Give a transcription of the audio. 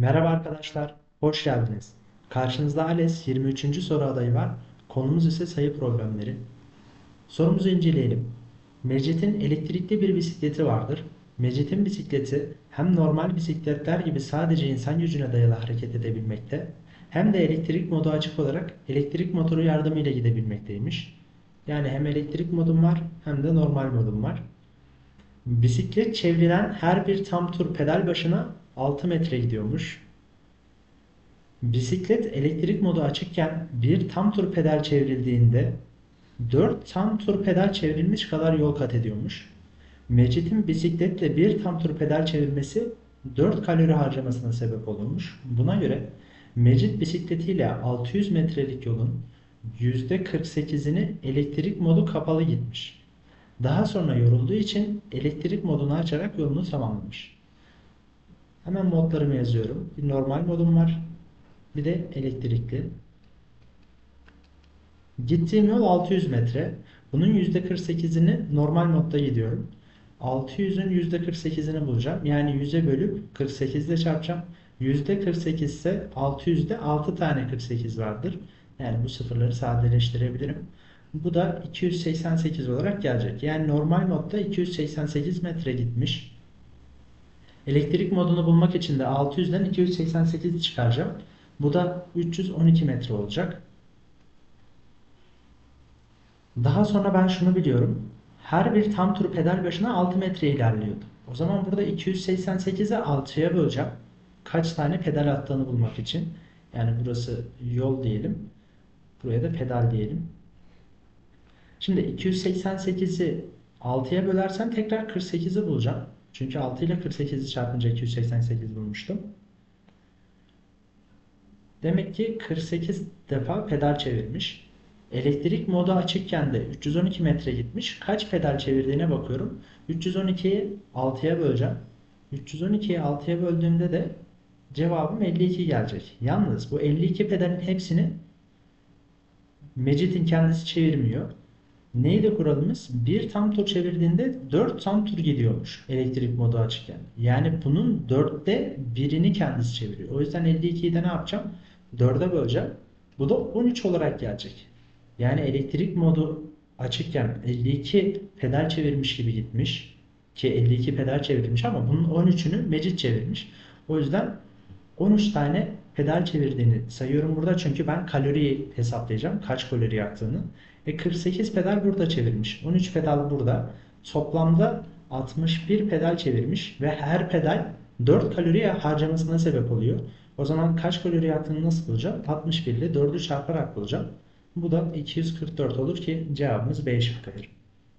Merhaba arkadaşlar, hoş geldiniz. Karşınızda ALES 23. soru adayı var. Konumuz ise sayı problemleri. Sorumuzu inceleyelim. Mecit'in elektrikli bir bisikleti vardır. Mecit'in bisikleti hem normal bisikletler gibi sadece insan gücüne dayalı hareket edebilmekte, hem de elektrik modu açık olarak elektrik motoru yardımıyla gidebilmekteymiş. Yani hem elektrik modum var hem de normal modum var. Bisiklet çevrilen her bir tam tur pedal başına 6 metre gidiyormuş. Bisiklet elektrik modu açıkken bir tam tur pedal çevrildiğinde 4 tam tur pedal çevrilmiş kadar yol kat ediyormuş. Mecit'in bisikletle bir tam tur pedal çevirmesi 4 kalori harcamasına sebep oluyormuş. Buna göre Mecit bisikletiyle 600 metrelik yolun %48'ini elektrik modu kapalı gitmiş. Daha sonra yorulduğu için elektrik modunu açarak yolunu tamamlamış. Hemen modlarımı yazıyorum. Bir normal modum var. Bir de elektrikli. Gittiğim yol 600 metre. Bunun %48'ini normal modda gidiyorum. 600'ün %48'ini bulacağım. Yani 100'e bölüp 48 ile çarpacağım. %48 ise 600'de 6 tane 48 vardır. Yani bu sıfırları sadeleştirebilirim. Bu da 288 olarak gelecek. Yani normal modda 288 metre gitmiş. Elektrik modunu bulmak için de 600'den 288 çıkaracağım. Bu da 312 metre olacak. Daha sonra ben şunu biliyorum. Her bir tam tur pedal başına 6 metre ilerliyordu. O zaman burada 288'i 6'ya böleceğim. Kaç tane pedal attığını bulmak için. Yani burası yol diyelim. Buraya da pedal diyelim. Şimdi 288'i 6'ya bölersen tekrar 48'i bulacağım. Çünkü 6 ile 48'i çarpınca 288 bulmuştum. Demek ki 48 defa pedal çevirmiş. Elektrik modu açıkken de 312 metre gitmiş. Kaç pedal çevirdiğine bakıyorum. 312'yi 6'ya böleceğim. 312'yi 6'ya böldüğümde de cevabım 52 gelecek. Yalnız bu 52 pedalin hepsini Mecit'in kendisi çevirmiyor. Neydi kuralımız? Bir tam tur çevirdiğinde 4 tam tur gidiyormuş elektrik modu açıkken. Yani bunun 4'te birini kendisi çeviriyor. O yüzden 52'yi de ne yapacağım? 4'e böleceğim. Bu da 13 olarak gelecek. Yani elektrik modu açıkken 52 pedal çevirmiş gibi gitmiş. Ki 52 pedal çevirmiş ama bunun 13'ünü Mecit çevirmiş. O yüzden 13 tane pedal çevirdiğini sayıyorum burada çünkü ben kaloriyi hesaplayacağım. Kaç kalori yaktığını. E 48 pedal burada çevirmiş. 13 pedal burada. Toplamda 61 pedal çevirmiş ve her pedal 4 kalori harcamasına sebep oluyor. O zaman kaç kalori yaktığını nasıl bulacağım? 61 ile 4'ü çarparak bulacağım. Bu da 244 olur ki cevabımız B şıkkıdır.